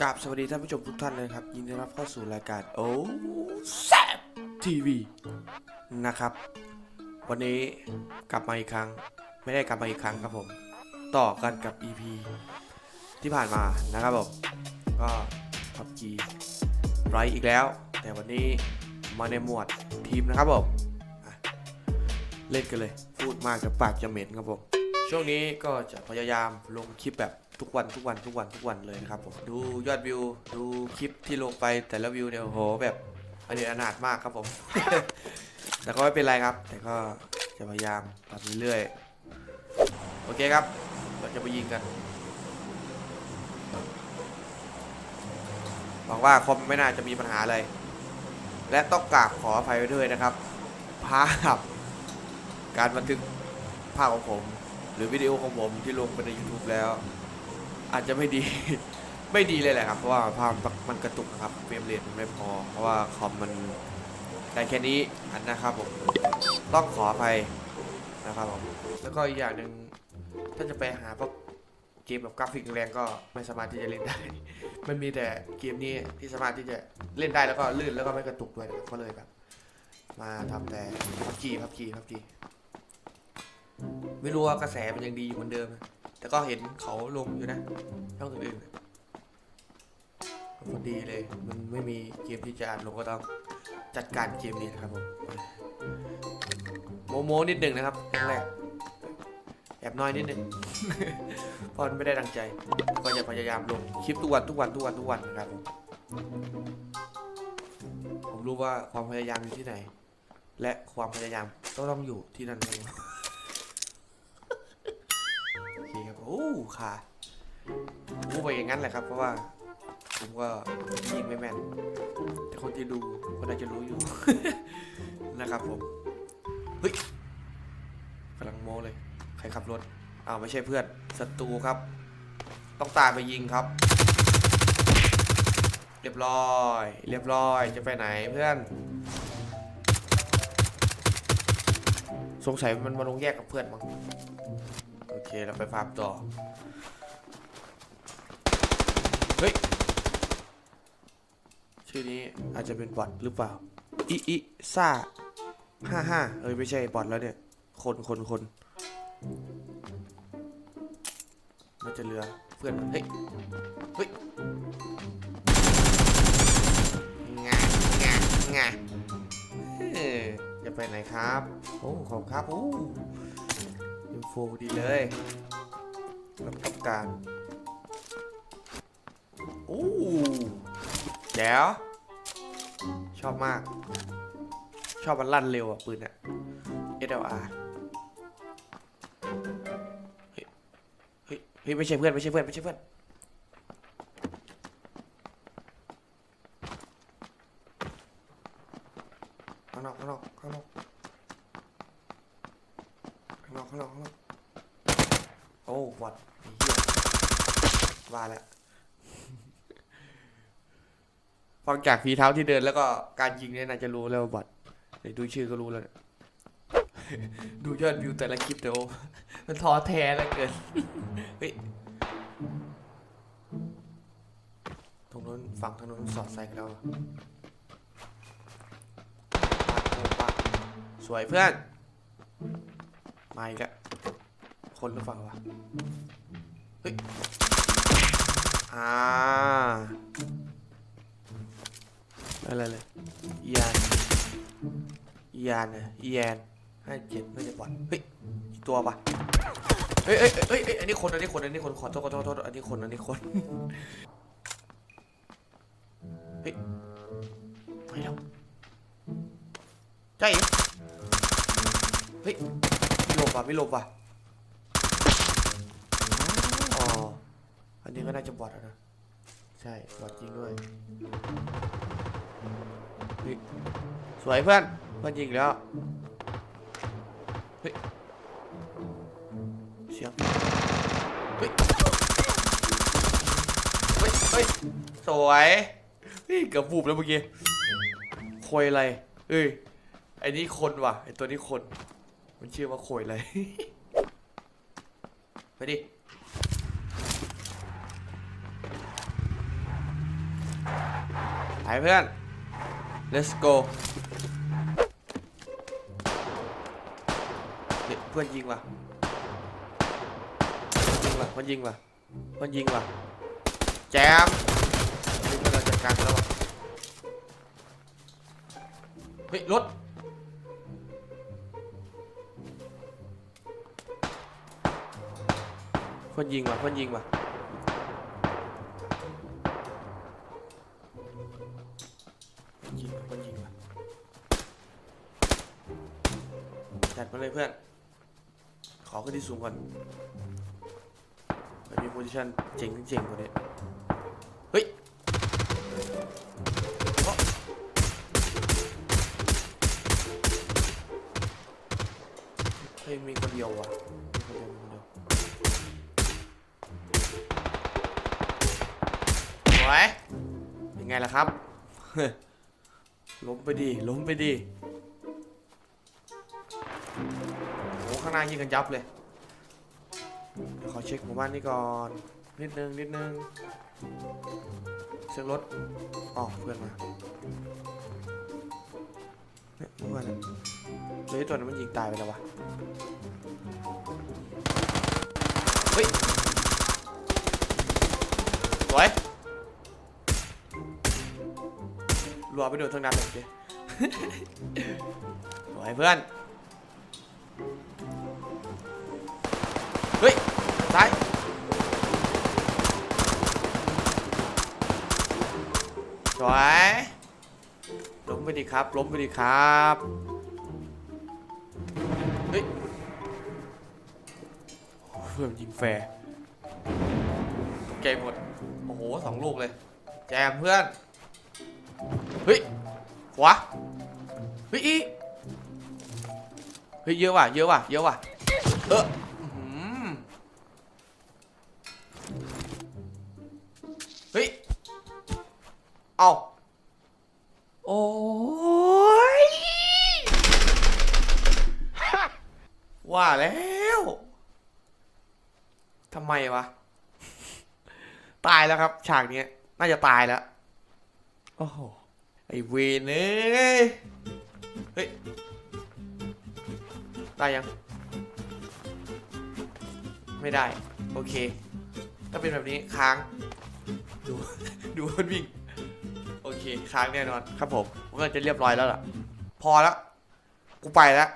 กราบสวัสดีท่านผู้ชมทุกท่านเลยครับ ยินดีรับเข้าสู่รายการโอ้แซบทีวีนะครับ วันนี้กลับมาอีกครั้ง ไม่ได้กลับมาอีกครั้งครับผม ต่อกันกับ EP ที่ผ่านมานะครับผมก็พับจีไรอีกแล้ว แต่วันนี้มาในหมวดทีมนะครับผมเล่นกันเลย พูดมากจะปากจะเหม็นครับผม ช่วงนี้ก็จะพยายามลงคลิปแบบทุกวันทุกวันทุกวันทุกวันเลยนะครับผมดูยอดวิว ดูคลิปที่ลงไปแต่ละวิวเนี่ยโอ้โหแบบอเดีอนาถมากครับผม แต่ก็ไม่เป็นไรครับ แต่ก็จะพยายามทำเรื่อยๆโอเคครับ เราจะไปยิงกันหวังว่าคอมไม่น่าจะมีปัญหาอะไร และต้องกราบขออภัยไว้ด้วยนะครับ ภาพ การบันทึกภาพของผม รือวิดีโอของผมที่ลงไปใน YouTube แล้ว อาจจะไม่ดี ไม่ดีเลยแหละครับ เพราะว่าภาพมันกระตุกนะครับเฟรมเรทมันไม่พอ เพราะว่าคอมมันได้แค่นี้อันนะครับผมต้องขออภัยนะครับผมแล้วก็อีกอย่างหนึ่งถ้าจะไปหาพวกเกมแบบกราฟิกแรงก็ไม่สามารถที่จะเล่นได้ มันมีแต่เกมนี้ที่สามารถที่จะเล่นได้แล้วก็ลื่นแล้วก็ไม่กระตุกด้วยนะก็เลยแบบมาทำแต่พับจีพับจีพับจี ไม่รู้ว่ากระแสมันยังดีอยู่เหมือนเดิมนะแต่ก็เห็นเขาลงอยู่นะช่องอื่นๆนดีเลย มันไม่มีเกมที่จะอ่านลงก็ต้องจัดการเกมนี้นะครับผมโมโมนิดหนึ่งนะครับครั้งแรกแอบน้อยนิดหนึ่งเพราะมันไม่ได้ดังใจ ก็จะพยายามลงคลิปทุกวันทุกวันทุกวันทุกวันนะครับผมผมรู้ว่าความพยายามอยู่ที่ไหน และความพยายามก็ต้องอยู่ที่นั่นเอง โอ้ค่ะพูดไปอย่างนั้นแหละครับ เพราะว่าผมก็ยิงไม่แม่น แต่คนที่ดูก็น่าจจะรู้อยู่ นะครับผม เฮ้ยกำลังโม้เลย ใครขับรถอ้าวไม่ใช่เพื่อนศัตรูครับ ต้องตามไปยิงครับ เรียบร้อย เรียบร้อยจะไปไหนเพื่อน สงสัยมันมาลงแยกกับเพื่อนมั้ง เคเราไปฟาร์มต่อ เฮ้ย ชื่อนี้อาจจะเป็นบอทหรือเปล่า อิอิซ่าห้าห้าเอ้ย ไม่ใช่บอทแล้วเนี่ย คนคนคนน่าจะเรือเพื่อนมันเฮ้ย เฮ้ยงางางาเอ้ยจะไปไหนครับ โอ้ ขอบคุณครับ โอ้อิน โฟดีเลยรับต้องการโอ้แจ๋วชอบมาก ชอบมันลั่นเร็วอะ ปืนอะ SLR เฮ้ย เฮ้ย ไม่ใช่เพื่อน ไม่ใช่เพื่อน ไม่ใช่เพื่อน ข้างนอก ข้างนอก ข้างนอก ข้างนอก ข้างนอก ข้างนอก โอ้วัดไอ้เหี้ยว่าแล้วฟังจากฝีเท้าที่เดินแล้วก็การยิงเนี่ยน่าจะรู้แล้วว่าบัตรเดี๋ยวดูชื่อก็รู้แล้วเนี่ยดูยอดวิวแต่ละคลิปเดี๋ยวมันท้อแท้เหลือเกินเฮ้ยตรงนู้นฝั่งทางนู้นสอดใส่กันแล้วอะปะโอ้ปะสวยเพื่อนมาอีกแล้ว คนหรือเปล่าวะ เฮ้ย อ่าอะไรเลยยานยานเนี่ยอีแยนห้าเจ็ดไม่ได้บอลเฮ้ยตัวปะเฮ้ยเฮ้ยเฮ้ยเฮ้ยอันนี้คน อันนี้คน อันนี้คน ขอโทษขอโทษขอโทษอันนี้คน อันนี้คน เฮ้ยไปแล้วใจเหรอเฮ้ยไม่หลบว่ะไม่หลบว่ะ อ๋อ อั นนี้ก็น่าจะบอดนะ ใช่บอดจริงด้วยเฮ้ยสวยเพื่อนเพื่อนยิงอีกแล้วเฮ้ยเสียงเฮ้ยเฮ้ยเฮ้ยสวยเฮ้ยเกือบบูบแล้วเมื่อกี้โคยอะไรเอ้ยไอ้นี่คนว่ะไอ้ตัวนี้คน มันชื่อว่าโคยอะไร ไปดิ เพื่อน let's go เฮ้ยเพื่อนยิงว่ะยิงว่ะมันยิงว่ะมันยิงว่ะแจมนี่เพื่อนเราจัดการแล้วว่ะเฮ้ยรถเพื่อนยิงว่ะเพื่อนยิงว่ะ มาเลยเพื่อน ขอขึ้นที่สูงก่อนมันมีโพซิชันเจ๋งเจ๋งกว่านี้ เฮ้ยเฮ้ยมีคนเดียวว่ะมีคนเดียวมีคนเดียวสวยยังไงล่ะครับ ล้มไปดิล้มไปดิางหน้ายิงกันยับเลยเดี๋ยวขอเช็คหมู่บ้านนี้ก่อน นิดนึงนิดนึงเช็ครถอ๋อเพื่อนมาเนี่ยเมื่อนเนี่ยเลยตัวนั้นมันยิงตายไปแล้ววะเฮ้ยสวยรัวไปโดนทั้งนั้นเลยสวยเพื่อน เฮ้ยซ้ายสวยล้มไปดิครับ ล้มไปดิครับ เฮ้ยเพื่อนยิงแฟร์ตกใจหมด โอ้โหสองลูกเลย แจมเพื่อน เฮ้ย ขวา เฮ้ยอีเฮ้ย เยอะว่ะ เยอะว่ะ เยอะว่ะ เออ เฮ้ย เอาโอ้ย ว่าแล้วทำไมวะ ตายแล้วครับ ฉากเนี้ย น่าจะตายแล้ว โอ้โห ไอเวนเอ้ย เฮ้ยได้ยัง ไม่ได้ โอเค ถ้าเป็นแบบนี้ค้าง ดู ดูมันวิ่ง โอเค ค้างแน่นอน ครับผมผมว่าจะเรียบร้อยแล้วล่ะ พอแล้วกูไปแล้ว